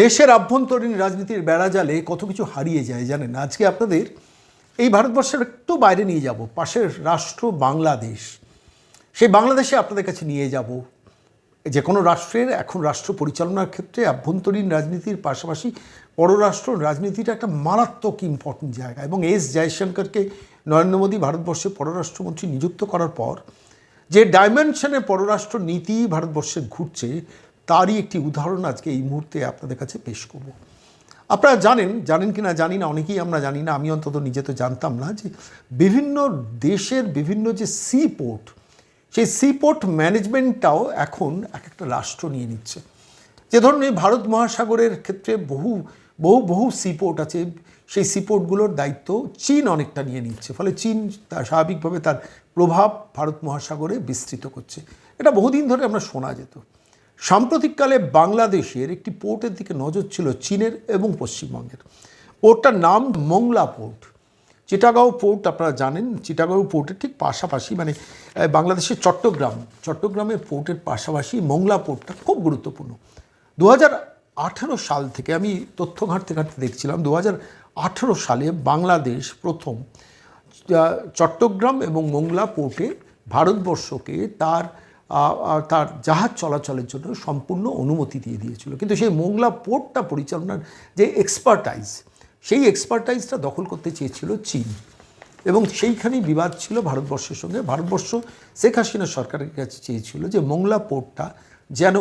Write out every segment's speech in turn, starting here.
দেশের আভ্যন্তরীণ রাজনীতির বেড়াজালে কত কিছু হারিয়ে যায় জানেন? আজকে আপনাদের এই ভারতবর্ষের একটু বাইরে নিয়ে যাব, পাশের রাষ্ট্র বাংলাদেশ। সেই বাংলাদেশে আপনাদের কাছে নিয়ে যাব। যে কোনো রাষ্ট্রের, এখন রাষ্ট্র পরিচালনার ক্ষেত্রে আভ্যন্তরীণ রাজনীতির পাশাপাশি পররাষ্ট্র রাজনীতিটা একটা মারাত্মক ইম্পর্টেন্ট জায়গা। এবং এস জয়শঙ্করকে নরেন্দ্র মোদী ভারতবর্ষে পররাষ্ট্রমন্ত্রী নিযুক্ত করার পর, যে ডাইমেনশনে পররাষ্ট্র নীতি ভারতবর্ষে ঘুরছে তারই একটি উদাহরণ আজকে এই মুহূর্তে আপনাদের কাছে পেশ করব। আপনারা জানেন জানেন কি না জানি না, অনেকেই আমরা জানি না, আমি অন্তত নিজে তো জানতাম না যে বিভিন্ন দেশের বিভিন্ন যে সি পোর্ট সেই সি পোর্ট ম্যানেজমেন্টটাও এখন এক একটা রাষ্ট্র নিয়ে নিচ্ছে। যে ধরুন এই ভারত মহাসাগরের ক্ষেত্রে বহু বহু বহু সিপোর্ট আছে, সেই সিপোর্টগুলোর দায়িত্ব চীন অনেকটা নিয়ে নিচ্ছে, ফলে চীন তার স্বাভাবিকভাবে তার প্রভাব ভারত মহাসাগরে বিস্তৃত করছে। এটা বহুদিন ধরে আমরা শোনা যেত। সাম্প্রতিককালে বাংলাদেশের একটি পোর্টের দিকে নজর ছিল চীনের এবং পশ্চিমবঙ্গের। পোর্টটার নাম মংলা পোর্ট। চিটাগাঁও পোর্ট আপনারা জানেন, চিটাগাঁও পোর্টের ঠিক পাশাপাশি মানে বাংলাদেশের চট্টগ্রাম। চট্টগ্রামের পোর্টের পাশাপাশি মংলা পোর্টটা খুব গুরুত্বপূর্ণ। দু আঠেরো সাল থেকে আমি তথ্য ঘাঁটতে ঘাঁটতে দেখছিলাম দু আঠেরো সালে বাংলাদেশ প্রথম চট্টগ্রাম এবং মোংলা পোর্টে ভারতবর্ষকে তার তার জাহাজ চলাচলের জন্য সম্পূর্ণ অনুমতি দিয়ে দিয়েছিল। কিন্তু সেই মোংলা পোর্টটা পরিচালনার যে এক্সপার্টাইজ সেই এক্সপার্টাইজটা দখল করতে চেয়েছিল চীন। এবং সেইখানেই বিবাদ ছিল ভারতবর্ষের সঙ্গে। ভারতবর্ষ শেখ হাসিনা সরকারের কাছে চেয়েছিল যে মোংলা পোর্টটা যেন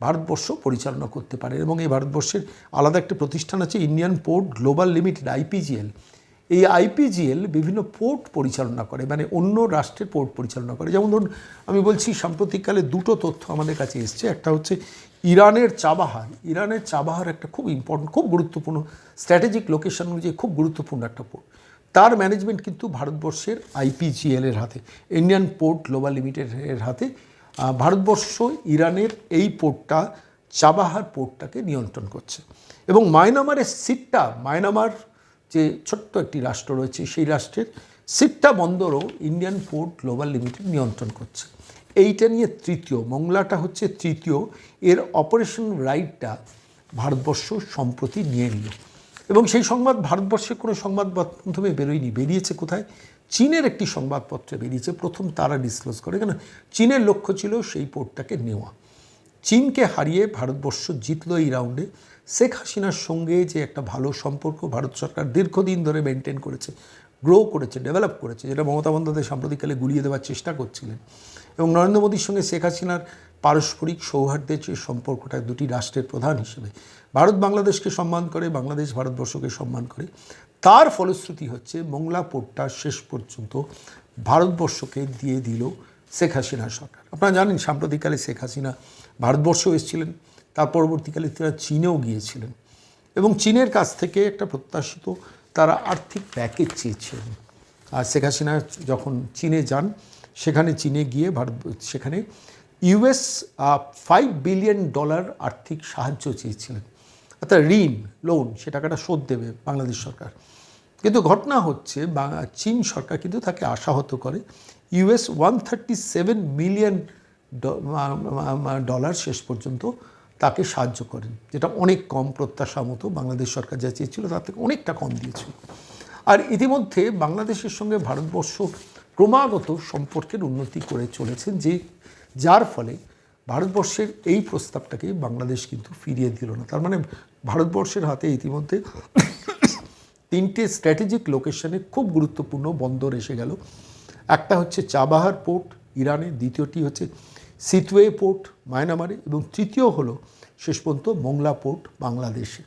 ভারতবর্ষ পরিচালনা করতে পারে। এবং এই ভারতবর্ষের আলাদা একটা প্রতিষ্ঠান আছে, Indian Port Global Limited IPGL এই আইপিজিএল বিভিন্ন পোর্ট পরিচালনা করে মানে অন্য রাষ্ট্রের পোর্ট পরিচালনা করে। যেমন ধরুন, আমি বলছি সাম্প্রতিককালে দুটো তথ্য আমাদের কাছে এসছে। একটা হচ্ছে ইরানের চাবাহার। ইরানের চাবাহার একটা খুব ইম্পর্টেন্ট খুব গুরুত্বপূর্ণ স্ট্র্যাটেজিক লোকেশন অনুযায়ী খুব গুরুত্বপূর্ণ একটা পোর্ট। তার ম্যানেজমেন্ট কিন্তু ভারতবর্ষের আইপিজিএল এর হাতে ইন্ডিয়ান পোর্ট গ্লোবাল লিমিটেডের হাতে ভারতবর্ষ ইরানের এই পোর্টটা, চাবাহার পোর্টটাকে নিয়ন্ত্রণ করছে। এবং মায়ানমারের সিটটা, মায়ানমার যে ছোট্ট একটি রাষ্ট্র রয়েছে, সেই রাষ্ট্রের সিটটা বন্দরও ইন্ডিয়ান পোর্ট গ্লোবাল লিমিটেড নিয়ন্ত্রণ করছে। এইটা নিয়ে তৃতীয়, মংলাটা হচ্ছে তৃতীয়, এর অপারেশন রাইটটা ভারতবর্ষ সম্প্রতি নিয়ে নিল। এবং সেই সংবাদ ভারতবর্ষে কোনো সংবাদ মাধ্যমে বেরোয়নি, বেরিয়েছে কোথায়? চীনের একটি সংবাদপত্রে বেরিয়েছে, প্রথম তারা ডিসক্লোজ করে, কেন? চীনের লক্ষ্য ছিল সেই পোর্টটাকে নেওয়া। চীনকে হারিয়ে ভারতবর্ষ জিতল এই রাউন্ডে শেখ হাসিনার সঙ্গে যে একটা ভালো সম্পর্ক ভারত সরকার দীর্ঘদিন ধরে মেনটেন করেছে গ্রো করেছে ডেভেলপ করেছে, যেটা মমতা বন্দ্যোপাধ্যায় সাম্প্রতিককালে গুলিয়ে দেওয়ার চেষ্টা করছিলেন। এবং নরেন্দ্র মোদীর সঙ্গে শেখ হাসিনার পারস্পরিক সৌহার্দ্যের যে সম্পর্কটা দুটি রাষ্ট্রের প্রধান হিসেবে, ভারত বাংলাদেশকে সম্মান করে, বাংলাদেশ ভারতবর্ষকে সম্মান করে, তার ফলশ্রুতি হচ্ছে মংলা পোর্টটা শেষ পর্যন্ত ভারতবর্ষকে দিয়ে দিল শেখ হাসিনা সরকার। আপনারা জানেন সাম্প্রতিককালে শেখ হাসিনা ভারতবর্ষও এসেছিলেন। তার পরবর্তীকালে তারা চীনেও গিয়েছিলেন। এবং চীনের কাছ থেকে একটা প্রত্যাশিত তারা আর্থিক প্যাকেজ চেয়েছিলেন। আর শেখ হাসিনা যখন চীনে যান, সেখানে চীনে গিয়ে ভারত, সেখানে ইউএস ফাইভ বিলিয়ন ডলার আর্থিক সাহায্য চেয়েছিলেন। অর্থাৎ ঋণ লোন সে টাকাটা শোধ দেবে বাংলাদেশ সরকার। কিন্তু ঘটনা হচ্ছে চীন সরকার কিন্তু তাকে আশাহত করে, US one thirty seven million dollar শেষ পর্যন্ত তাকে সাহায্য করেন। যেটা অনেক কম প্রত্যাশা মতো বাংলাদেশ সরকার যা চেয়েছিল তার থেকে অনেকটা কম দিয়েছিল। আর ইতিমধ্যে বাংলাদেশের সঙ্গে ভারতবর্ষ ক্রমাগত সম্পর্কের উন্নতি করে চলেছে যে, যার ফলে ভারতবর্ষের এই প্রস্তাবটাকে বাংলাদেশ কিন্তু ফিরিয়ে দিল না। তার মানে ভারতবর্ষের হাতে ইতিমধ্যে তিনটে স্ট্র্যাটেজিক লোকেশনে খুব গুরুত্বপূর্ণ বন্দর এসে গেল। একটা হচ্ছে চাবাহার পোর্ট ইরানে দ্বিতীয়টি হচ্ছে সিটওয়ে পোর্ট মায়ানমারে এবং তৃতীয় হলো শেষ পর্যন্ত মোংলা পোর্ট বাংলাদেশে।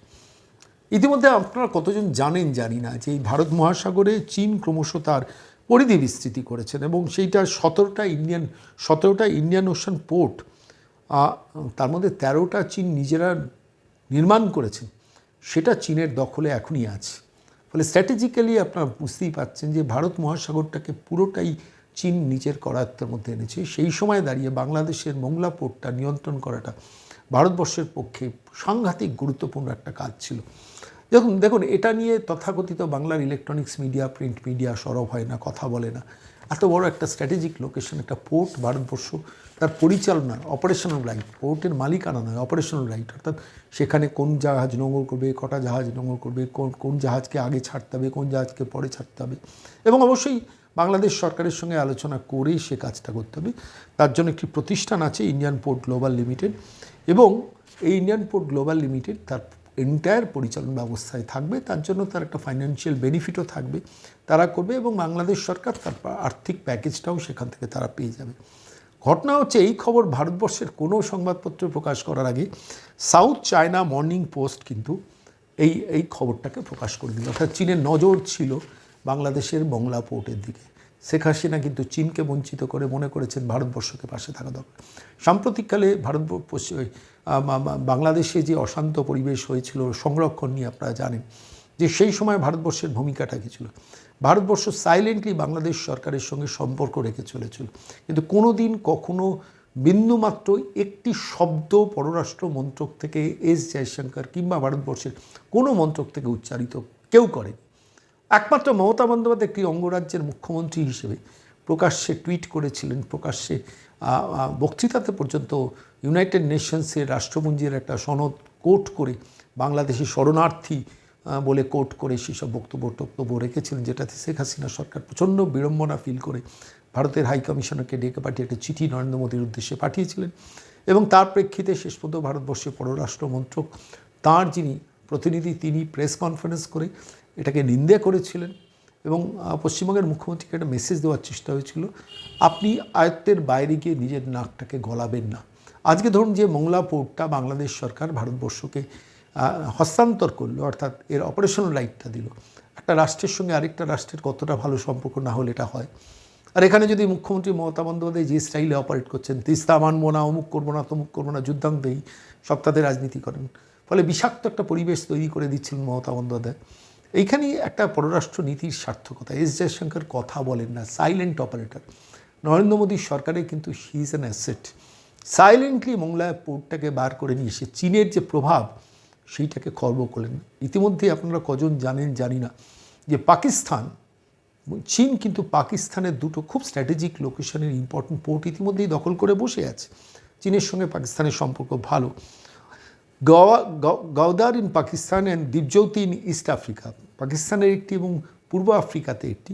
ইতিমধ্যে আপনারা কতজন জানেন জানি না যে এই ভারত মহাসাগরে চীন ক্রমশ তার পরিধি বিস্তৃতি করেছেন এবং সেইটা সতেরোটা ইন্ডিয়ান সতেরোটা ইন্ডিয়ান ওশান পোর্ট তার মধ্যে তেরোটা চীন নিজেরা নির্মাণ করেছেন, সেটা চীনের দখলে এখনই আছে। ফলে স্ট্র্যাটেজিক্যালি আপনারা বুঝতেই পাচ্ছেন যে ভারত মহাসাগরটাকে পুরোটাই চীন নিজের করায়ত্তের মধ্যে এনেছে। সেই সময় দাঁড়িয়ে বাংলাদেশের মোংলা পোর্টটা নিয়ন্ত্রণ করাটা ভারতবর্ষের পক্ষে সাংঘাতিক গুরুত্বপূর্ণ একটা কাজ ছিল। দেখুন দেখুন, এটা নিয়ে তথাকথিত বাংলার ইলেকট্রনিক্স মিডিয়া প্রিন্ট মিডিয়া সরব হয় না, কথা বলে না। এত বড় একটা স্ট্র্যাটেজিক লোকেশন একটা পোর্ট ভারতবর্ষ, তার পরিচালনা অপারেশনাল রাইট পোর্টের মালিকানা নয় অপারেশনাল রাইট অর্থাৎ সেখানে কোন জাহাজ নোঙর করবে, কটা জাহাজ নোঙর করবে, কোন কোন জাহাজকে আগে ছাড়তে হবে, কোন জাহাজকে পরে ছাড়তে হবে। এবং অবশ্যই বাংলাদেশ সরকারের সঙ্গে আলোচনা করেই সে কাজটা করতে হবে। তার জন্য একটি প্রতিষ্ঠান আছে ইন্ডিয়ান পোর্ট গ্লোবাল লিমিটেড এবং এই ইন্ডিয়ান পোর্ট গ্লোবাল লিমিটেড তার এন্টায়ার পরিচালন ব্যবস্থায় থাকবে। তার জন্য তার একটা ফাইন্যান্সিয়াল বেনিফিটও থাকবে। তারা করবে এবং বাংলাদেশ সরকার তার আর্থিক প্যাকেজটাও সেখান থেকে তারা পেয়ে যাবে। ঘটনা হচ্ছে, এই খবর ভারতবর্ষের কোনো সংবাদপত্র প্রকাশ করার আগে সাউথ চায়না মর্নিং পোস্ট কিন্তু এই এই খবরটাকে প্রকাশ করে দিল। অর্থাৎ চীনের নজর ছিল বাংলাদেশের মংলা পোর্টের দিকে। শেখ হাসিনা কিন্তু চীনকে বঞ্চিত করে মনে করেছেন ভারতবর্ষকে পাশে থাকা দরকার। সাম্প্রতিককালে ভারতবর্ষ বাংলাদেশে যে অশান্ত পরিবেশ হয়েছিল, সংরক্ষণ নিয়ে আপনারা জানেন যে সেই সময় ভারতবর্ষের ভূমিকাটা কী ছিল? ভারতবর্ষ সাইলেন্টলি বাংলাদেশ সরকারের সঙ্গে সম্পর্ক রেখে চলেছিল। কিন্তু কোনো দিন কখনো বিন্দুমাত্র একটি শব্দ পররাষ্ট্র মন্ত্রক থেকে এস জয়শঙ্কর কিংবা ভারতবর্ষের কোনো মন্ত্রক থেকে উচ্চারিত কেউ করে একমাত্র মমতা বন্দ্যোপাধ্যায় একটি অঙ্গরাজ্যের মুখ্যমন্ত্রী হিসেবে প্রকাশ্যে টুইট করেছিলেন, প্রকাশ্যে বক্তৃতাতে পর্যন্ত ইউনাইটেড নেশনসের রাষ্ট্রপুঞ্জের একটা সনদ কোট করে, বাংলাদেশি শরণার্থী বলে কোট করে সেসব বক্তব্য, টক্তব্য রেখেছিলেন, যেটাতে শেখ হাসিনা সরকার প্রচণ্ড বিড়ম্বনা ফিল করে ভারতের হাই কমিশনারকে ডেকে পাঠিয়ে একটা চিঠি নরেন্দ্র মোদীর উদ্দেশ্যে পাঠিয়েছিলেন এবং তার প্রেক্ষিতে শেষ পর্যন্ত ভারতবর্ষের পররাষ্ট্র মন্ত্রক, তাঁর যিনি প্রতিনিধি তিনি প্রেস কনফারেন্স করে এটাকে নিন্দে করেছিলেন এবং পশ্চিমবঙ্গের মুখ্যমন্ত্রীকে একটা মেসেজ দেওয়ার চেষ্টা হয়েছিল, আপনি আয়ত্তের বাইরে গিয়ে নিজের নাকটাকে গলাবেন না। আজকে ধরুন যে মংলা পোর্টটা বাংলাদেশ সরকার ভারতবর্ষকে হস্তান্তর করল, অর্থাৎ এর অপারেশনাল রাইটটা দিল। একটা রাষ্ট্রের সঙ্গে আরেকটা রাষ্ট্রের কতটা ভালো সম্পর্ক না হলে এটা হয়। আর এখানে যদি মুখ্যমন্ত্রী মমতা বন্দ্যোপাধ্যায় যে স্টাইলে অপারেট করছেন, তিস্তা মানবো না, অমুক করব না, তমুক করব না, যুদ্ধান্তেই সপ্তাহে রাজনীতি করেন। ফলে বিষাক্ত একটা পরিবেশ তৈরি করে দিচ্ছিলেন মমতা বন্দ্যোপাধ্যায়। এইখানেই একটা পররাষ্ট্র নীতির সার্থকতা। এস জয়শঙ্কর কথা বলেন না সাইলেন্ট অপারেটর নরেন্দ্র মোদীর সরকারে কিন্তু he is an asset silently মোংলায় পোর্টটাকে বার করে নিয়ে এসে চীনের যে প্রভাব, সেইটাকে খর্ব করলেন। ইতিমধ্যে আপনারা কজন জানেন, জানি না, যে পাকিস্তান, চীন কিন্তু পাকিস্তানের দুটো খুব স্ট্র্যাটেজিক লোকেশনের ইম্পর্টেন্ট পোর্ট ইতিমধ্যেই দখল করে বসে আছে। চীনের সঙ্গে পাকিস্তানের সম্পর্ক ভালো। Gwadar in Pakistan and Djibouti in East Africa পাকিস্তানের একটি এবং পূর্ব আফ্রিকাতে একটি।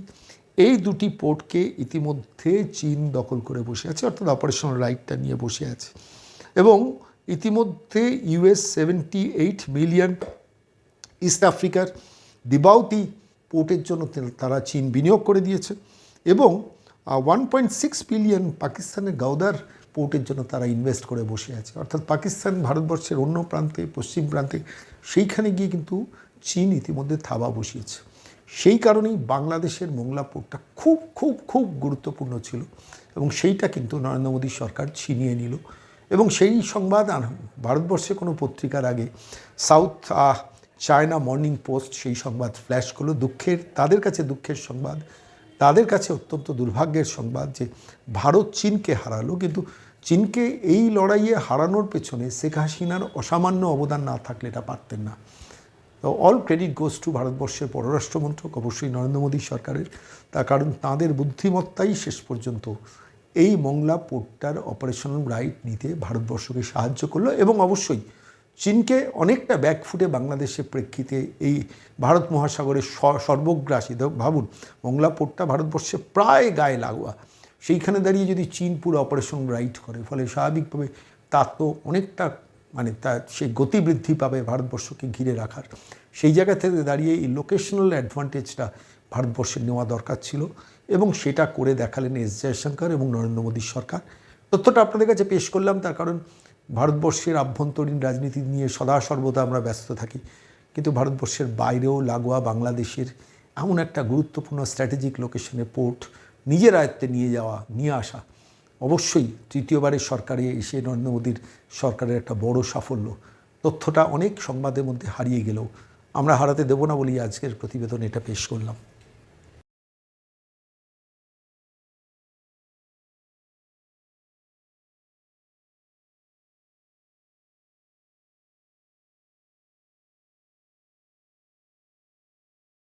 এই দুটি পোর্টকে ইতিমধ্যে চীন দখল করে বসে আছে, অর্থাৎ অপারেশন রাইটটা নিয়ে বসে আছে। এবং ইতিমধ্যে US seventy eight million East আফ্রিকার দিবাউতি পোর্টের জন্য তারা চীন বিনিয়োগ করে দিয়েছে। এবং ওয়ান পয়েন্ট সিক্স বিলিয়ন পাকিস্তানের গাউদার পোর্টের জন্য তারা ইনভেস্ট করে বসে আছে। অর্থাৎ পাকিস্তান ভারতবর্ষের অন্য প্রান্তে, পশ্চিম প্রান্তে, সেইখানে গিয়ে কিন্তু চীন ইতিমধ্যে থাবা বসিয়েছে। সেই কারণেই বাংলাদেশের মোংলা পোর্টটা খুব খুব খুব গুরুত্বপূর্ণ ছিল এবং সেইটা কিন্তু নরেন্দ্র মোদী সরকার ছিনিয়ে নিল। এবং সেই সংবাদ ভারতবর্ষে কোনো পত্রিকার আগে সাউথ চায়না মর্নিং পোস্ট সেই সংবাদ ফ্ল্যাশ করল। দুঃখের, তাদের কাছে দুঃখের সংবাদ, তাদের কাছে অত্যন্ত দুর্ভাগ্যের সংবাদ যে ভারত চীনকে হারালো। কিন্তু চীনকে এই লড়াইয়ে হারানোর পেছনে শেখ হাসিনার অসামান্য অবদান না থাকলে এটা পারতেন না। তো অল ক্রেডিট গোস টু ভারতবর্ষের পররাষ্ট্রমন্ত্রক, অবশ্যই নরেন্দ্র মোদী সরকারের। তার কারণ তাঁদের বুদ্ধিমত্তাই শেষ পর্যন্ত এই মংলা পোর্টটার অপারেশনাল রাইট নিতে ভারতবর্ষকে সাহায্য করল এবং অবশ্যই চীনকে অনেকটা ব্যাকফুটে বাংলাদেশের প্রেক্ষিতে এই ভারত মহাসাগরের সর্বগ্রাসী ভাবুন, মংলা পোর্টটা ভারতবর্ষে প্রায় গায়ে লাগোয়া। সেইখানে দাঁড়িয়ে যদি চীন পুরো অপারেশন রাইট করে, ফলে স্বাভাবিকভাবে তার তো অনেকটা মানে তার সেই গতিবৃদ্ধি পাবে ভারতবর্ষকে ঘিরে রাখার। সেই জায়গা থেকে দাঁড়িয়ে এই লোকেশনাল অ্যাডভান্টেজটা ভারতবর্ষের নেওয়া দরকার ছিল এবং সেটা করে দেখালেন এস জয়শঙ্কর এবং নরেন্দ্র মোদীর সরকার। তথ্যটা আপনাদের কাছে পেশ করলাম, তার কারণ ভারতবর্ষের আভ্যন্তরীণ রাজনীতি নিয়ে সদা সর্বদা আমরা ব্যস্ত থাকি। কিন্তু ভারতবর্ষের বাইরেও লাগোয়া বাংলাদেশের এমন একটা গুরুত্বপূর্ণ স্ট্র্যাটেজিক লোকেশনে পোর্ট নিজের আয়ত্তে নিয়ে যাওয়া, নিয়ে আসা। অবশ্যই তৃতীয়বারের সরকারে এসে নরেন্দ্র মোদীর সরকারের একটা বড় সাফল্য। তথ্যটা অনেক সংবাদের মধ্যে হারিয়ে গেলেও আমরা হারাতে দেব না বলি আজকের প্রতিবেদন এটা পেশ করলাম।